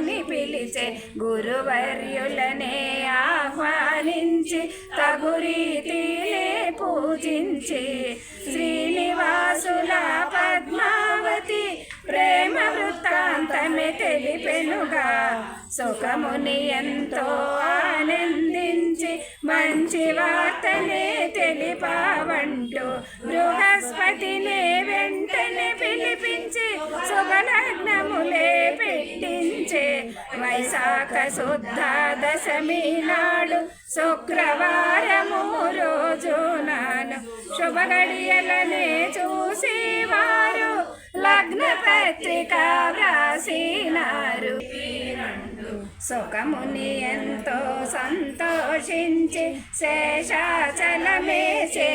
శుభముని పిలిచే గురువర్యులనే ఆహ్వానించి తగురీతిని పూజించి శ్రీనివాసుల పద్మావతి ప్రేమ వృత్తాంతమే తెలిపెనుగా. సుఖముని ఎంతో ఆనందించి మంచి వార్తనే తెలిపావంటూ సరస్వతిని వెంటనే పిలిపించి శుభలగ్నములే పెట్టించే వైశాఖ శుద్ధ దశమి నాడు శుక్రవారము రోజు నాను శుభగడియలనే చూసి వారు లగ్న పత్రిక వ్రాసినారు. సుఖముని ఎంతో సంతోషించి శేషాచలమే చే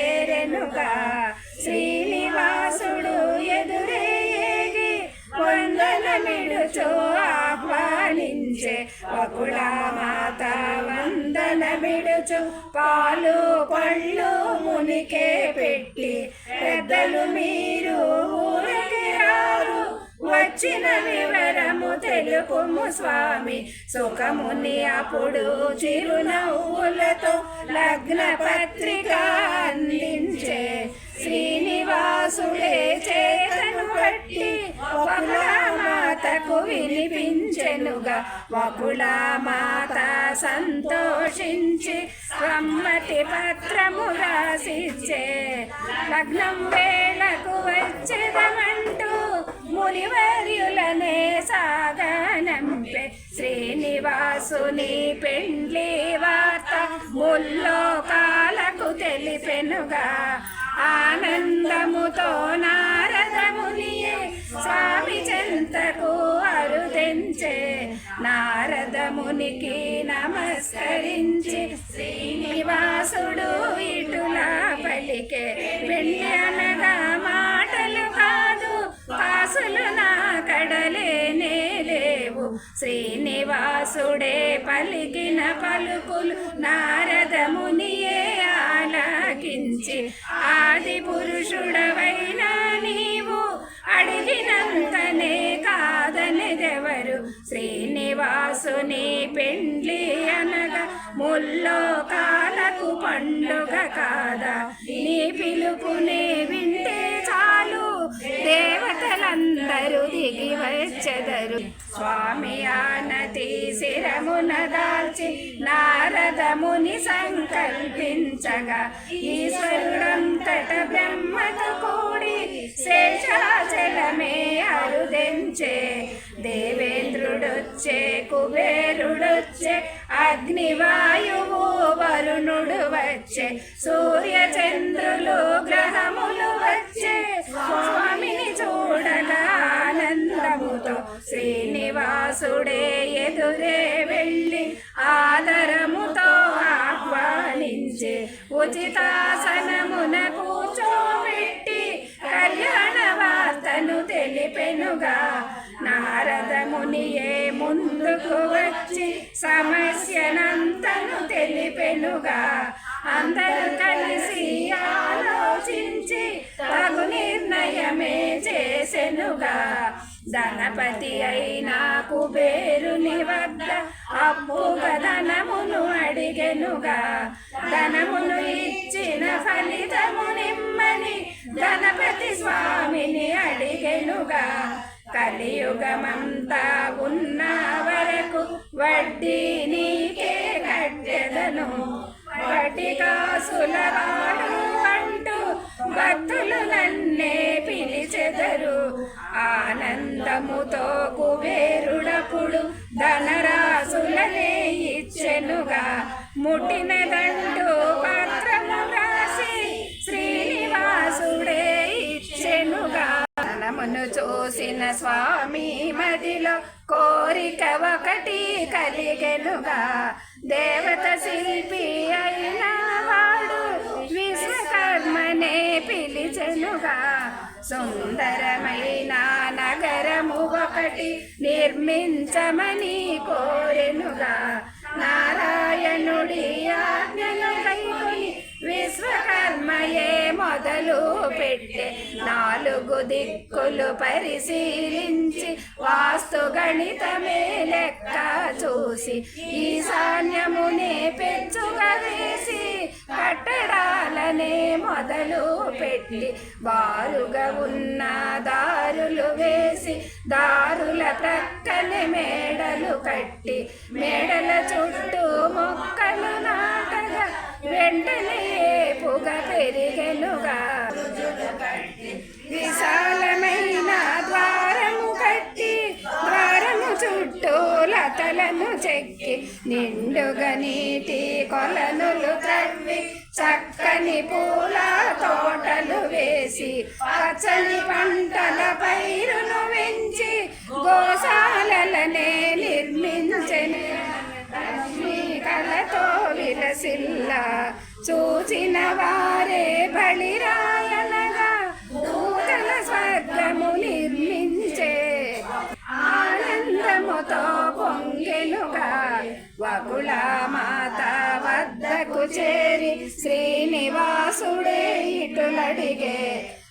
వకుళ మాత వందనమిడుచు పాలు పళ్ళు మునికే పెట్టి పెద్దలు మీరు రారు. వచ్చిన వివరము తెలుపుము స్వామి. సుఖముని అప్పుడు చిరునవ్వులతో లగ్న పత్రిక అందించే శ్రీనివాసుడే చేతను పట్టి మాతకు వెనుగా వకుల మాత సంతోషించి సమ్మతి పత్రము రాసిచ్చే. లగ్నం వేళకు వచ్చేదమంటూ మునివర్యులనే సాగనంపే. శ్రీనివాసుని పెండ్లి వార్త ముల్లోకాలకు తెలిపెనుగా. ఆనందముతో నారదమునియే స్వామి చెంతకు అరుదెంచే నారదమునికి నమస్కరించి శ్రీనివాసుడు ఇటులా పలికే పెళ్ళి అనగా మాటలు కాదు కాసులు నా కడలేనే లేవు శ్రీనివాసుడే పలికిన పలుకులు నారదమునియే ఆలకించి ఆది నీ పెండ్లి అనగా ముల్లోకాలకు పండుగ కాదా? నీ పిలుపునే వింటే దేవతలందరూ దిగి వచ్చెదరు. స్వామి ఆనతి శిరమున దాల్చి నారదముని సంకల్పించగా ఈశ్వరుడంతట బ్రహ్మతో కూడి శేషాచలమే అరుదెంచే. దేవేంద్రుడొచ్చే కుబేరుడొచ్చే అగ్నివాయువు వరుణ వచ్చే. సూర్య చంద్రులు గ్రహములు వచ్చే. స్వామిని చూడగా ఆనందముతో శ్రీనివాసుడే ఎదురే వెళ్ళి ఆదరముతో ఆహ్వానించి. ఉచితాసనమున కూర్చోబెట్టి కళ్యాణ వార్తను తెలిపెనుగా. నారదమునియే ముందుకు వచ్చి సమస్యనంతను తెలిపెనుగా. అందరూ కలిసి ఆలోచించి తగు నిర్ణయమే చేసెనుగా. ధనపతి అయినా కుబేరుని వద్ద అప్పుగా ధనమును అడిగెనుగా. ధనమును ఇచ్చిన ఫలితము నిమ్మని గణపతి స్వామిని అడిగెనుగా. కలియుగమంతా ఉన్న వరకు వడ్డీ నీకే కట్టెదను. కాసులవాడు అంటూ భక్తులు నన్నే పిలిచెదరు. ఆనందముతో కుబేరుడప్పుడు ధనరాసులనే ఇచ్చెనుగా. ముట్టినదండు పత్రము రాసి శ్రీనివాసుడే ఇచ్చెనుగా. మనమును చూసిన స్వామి మదిలో కోరిక ఒకటి కలిగెనుగా. దే సుందరమైన నగరము ఒకటి నిర్మించమని కోరెనుగా. నారాయణుడి ఆజ్ఞను కైకొని విశ్వకర్మయే మొదలు పెట్టే. నాలుగు దిక్కులు పరిశీలించి వాస్తు గణితమే లెక్క చూసి. ఈశాన్యమునే పెంచుగా వేసి కట్టడాలనే మొదలు పెట్టి బారుగా ఉన్న దారులు వేసి దారుల ప్రక్కనే మేడలు కట్టి మేడల చుట్టూ మొక్కలు నాటగా వెంటనే పొగ పెరిగెనుగా. విశాలమైన నిండుగా నీటి కొలనులు తవ్వి చక్కని పూల తోటలు వేసి పచ్చని పంటల పైరును పెంచి గోశాలనే నిర్మించని. లక్ష్మీ కలతో విలసిల్ల చూచిన వారే బలిరాయనగా భూతల స్వర్గము నిర్మించే. ఆనందముతో పొంగెనుగా వకుళ మాత వద్దకు చేరి శ్రీనివాసుడే ఇటులడిగే.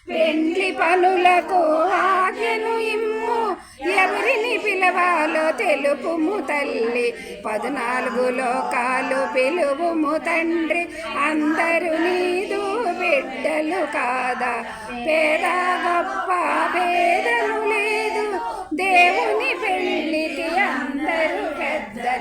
పెండ్లి పనులకు ఆజ్ఞను ఇమ్ము ఎవరిని పిలవాలో తెలుపుము తల్లి. పద్నాలుగు లోకాలు పిలువుము తండ్రి అందరు నీదు బిడ్డలు కాదా. పేద గొప్ప భేదము లేదు దేవుని పెళ్ళికి అందరూ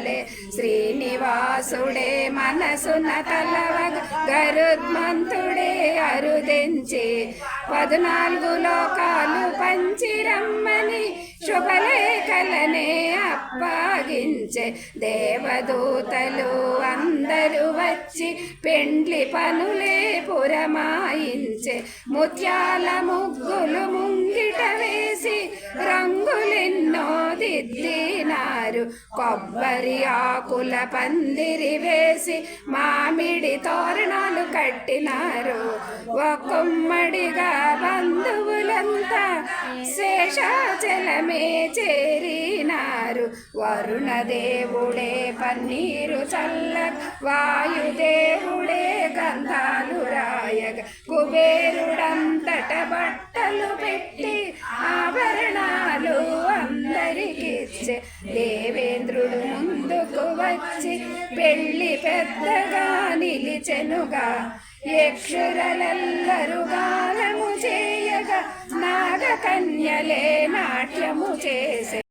పెద్దలే శ్రీనివాసుడే మనసున తలవగ గరుద్మంతుడే అరుదెంచి. పద్నాలుగు లోకాలు పంచిరమ్మని శుభలేఖలనే అప్పగించే. దేవదూతలు అందరూ వచ్చి పెండ్లి పనులే పురమాయించే. ముత్యాల ముగ్గులు ముంగిట వేసి రంగులెన్నో దిద్దినా వారు కొబ్బరి ఆకుల పందిరి వేసి మామిడి తోరణాలు కట్టినారు. ఒక్కమ్మడిగా బంధువులంతా శేషాచలమే చేరినారు. వరుణదేవుడే పన్నీరు చల్ల వాయుదేవుడే గంధాలు రాయగ. కుబేరుడంతట బట్టలు పెట్టి ఆభరణాలు అందరికిచ్చే దేవేంద్రుడు ముందుకు వచ్చి పెళ్ళి పెద్దగా నిలిచెనుగా యక్షురలెల్లరూ గానము చేయగా నాగకన్యలే నాట్యము చేసే.